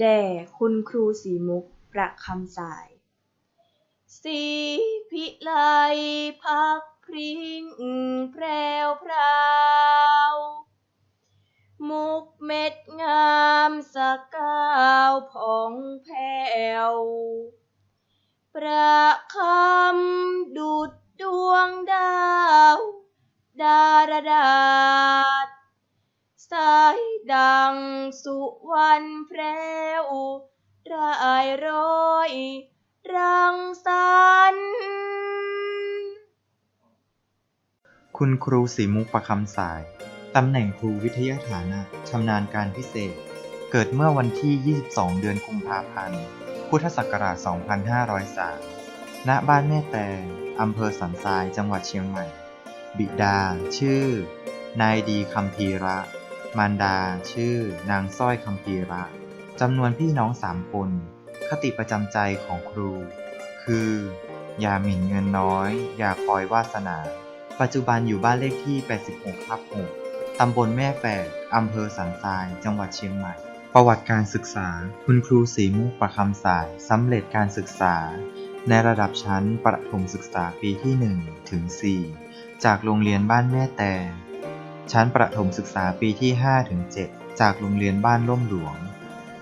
แด่คุณครูสีมุกประคำสาย สีพิไลพักพริ้งแพรวพราวมุกเม็ดงามสกาวผ่องแผ้วประคำดุดดวงด ดังสุวรรณแพรวรายร้อยรังสรรค์คุณครูสีมุกประคำสาย ตำแหน่งครูวิทยาฐานะชำนาญการพิเศษ เกิดเมื่อวันที่ 22 เดือนกุมภาพันธ์ พุทธศักราช 2503 ณ บ้านแม่แตงอำเภอสันทราย จังหวัดเชียงใหม่ บิดา ชื่อ นายดีคำพีระ มารดา ชื่อ นางสร้อยคำพีระจำนวนพี่น้องสามคน คติประจำใจของครู คือ อย่าหมิ่นเงินน้อย อย่าคอยวาสนา ปัจจุบันอยู่บ้านเลขที่ 86ทับ6ตำบลแม่แฝกอำเภอสันทราย จังหวัดเชียงใหม่ ประวัติการศึกษา คุณครูสีมุกประคำสายสำเร็จการศึกษา ในระดับชั้นประถมศึกษาปีที่ 1 ถึง 4 จากโรงเรียนบ้านแม่แตง ชั้นประถมศึกษาปีที่5ถึง7จากโรงเรียนบ้านร่มหลวง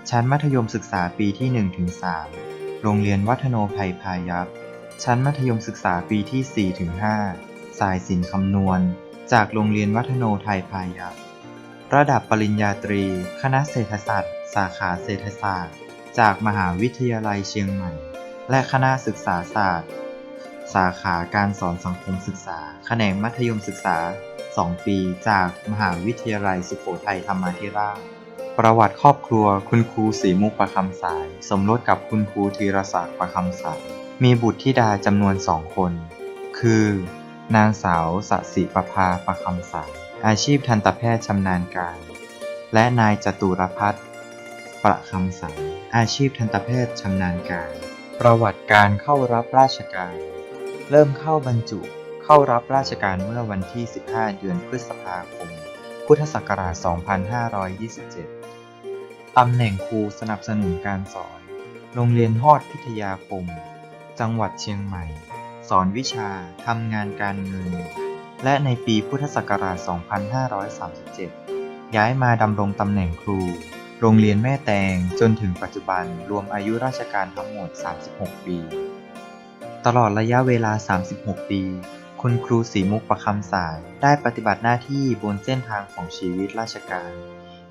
ชั้นมัธยมศึกษาปีที่1ถึง3โรงเรียนวัฒโนภัยพายัพ ชั้นมัธยมศึกษาปีที่4ถึง5สายศิลป์คำนวณ จากโรงเรียนวัฒโนไทยพายัพ ระดับปริญญาตรี คณะเศรษฐศาสตร์ สาขาเศรษฐศาสตร์ จากมหาวิทยาลัยเชียงใหม่ และคณะศึกษาศาสตร์ สาขาการสอนสังคมศึกษา แขนงมัธยมศึกษา 2 ปีจากมหาวิทยาลัยสุโขทัยธรรมาธิราช ประวัติครอบครัว คุณครูสีมุกประคำสาย สมรสกับคุณครูธีรศักดิ์ประคำสาย มีบุตรธิดาจำนวนสองคน คือ นางสาวสสิประภาประคำสาย อาชีพทันตแพทย์ชำนาญการ และนายจตุรพัฒน์ประคำสาย อาชีพทันตแพทย์ชำนาญการ ประวัติการเข้ารับราชการ เริ่มเข้าบรรจุ เข้ารับราชการเมื่อวันที่ 15 เดือนพฤษภาคม พุทธศักราช 2527 ตำแหน่งครูสนับสนุนการสอน โรงเรียนฮอดพิทยาคม จังหวัดเชียงใหม่ สอนวิชา ทำงานการเงิน และในปีพุทธศักราช 2537 ย้ายมาดำรงตำแหน่งครู โรงเรียนแม่แตงจนถึงปัจจุบันรวมอายุราชการทั้งหมด 36 ปีตลอดระยะเวลา 36 ปี คุณครูสีมุกประคำสาย ได้ปฏิบัติหน้าที่บนเส้นทางของชีวิตราชการ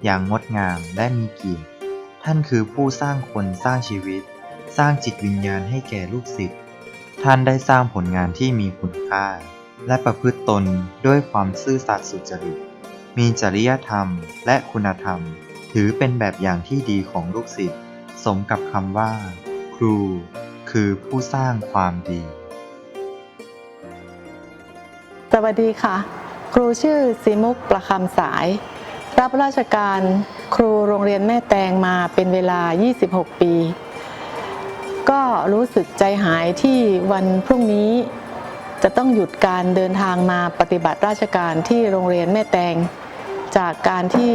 อย่างงดงามและมีเกียรติ ท่านคือผู้สร้างคนสร้างชีวิต สร้างจิตวิญญาณให้แก่ลูกศิษย์ ท่านได้สร้างผลงานที่มีคุณค่า และประพฤติตนด้วยความซื่อสัตย์สุจริต มีจริยธรรมและคุณธรรม ถือเป็นแบบอย่างที่ดีของลูกศิษย์ สมกับคำว่า ครู คือผู้สร้างความดี สวัสดีค่ะ ครูชื่อสีมุกประคำสาย รับราชการครูโรงเรียนแม่แตงมาเป็นเวลา 26 ปี ก็รู้สึกใจหายที่วันพรุ่งนี้ จะต้องหยุดการเดินทางมาปฏิบัติราชการที่โรงเรียนแม่แตง จากการที่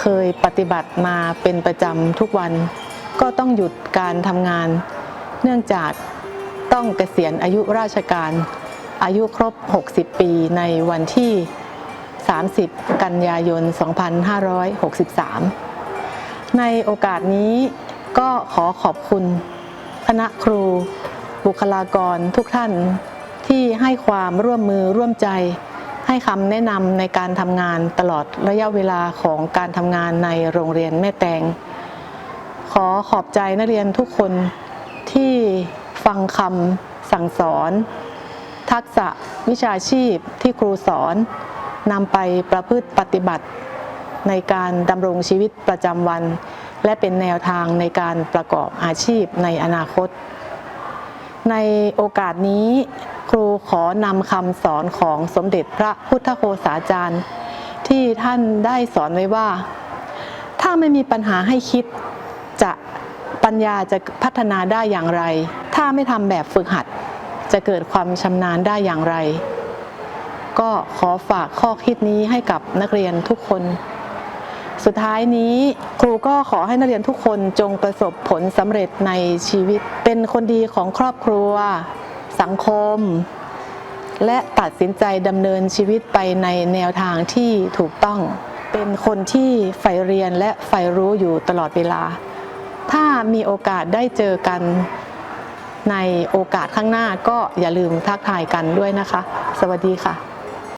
เคยปฏิบัติมาเป็นประจำทุกวัน ก็ต้องหยุดการทำงาน เนื่องจากต้องเกษียณอายุราชการ อายุครบ 60 ปีในวันที่ 30 กันยายน 2563 ในโอกาสนี้ก็ขอขอบคุณคณะครู บุคลากรทุกท่านที่ให้ความร่วมมือร่วมใจ ให้คำแนะนำในการทำงานตลอดระยะเวลาของการทำงานในโรงเรียนแม่แตง ขอขอบใจนักเรียนทุกคนที่ฟังคำสั่งสอน ทักษะวิชาชีพที่ครูสอนนำไปประพฤติปฏิบัติ ในการดำรงชีวิตประจำวัน และเป็นแนวทางในการประกอบอาชีพในอนาคต ในโอกาสนี้ครูขอนำคำสอนของสมเด็จพระพุทธโฆษาจารย์ ที่ท่านได้สอนไว้ว่า ถ้าไม่มีปัญหาให้คิดจะปัญญาจะพัฒนาได้อย่างไร ถ้าไม่ทำแบบฝึกหัด จะเกิดความชำนาญได้อย่างไร ก็ขอฝากข้อคิดนี้ให้กับนักเรียนทุกคน สุดท้ายนี้ครูก็ขอให้นักเรียนทุกคนจงประสบผลสำเร็จในชีวิต เป็นคนดีของครอบครัว สังคม และตัดสินใจดำเนินชีวิตไปในแนวทางที่ถูกต้อง เป็นคนที่ใฝ่เรียนและใฝ่รู้อยู่ตลอดเวลา ถ้ามีโอกาสได้เจอกัน ในโอกาสข้างหน้าก็อย่าลืมทักทายกันด้วยนะคะ สวัสดีค่ะ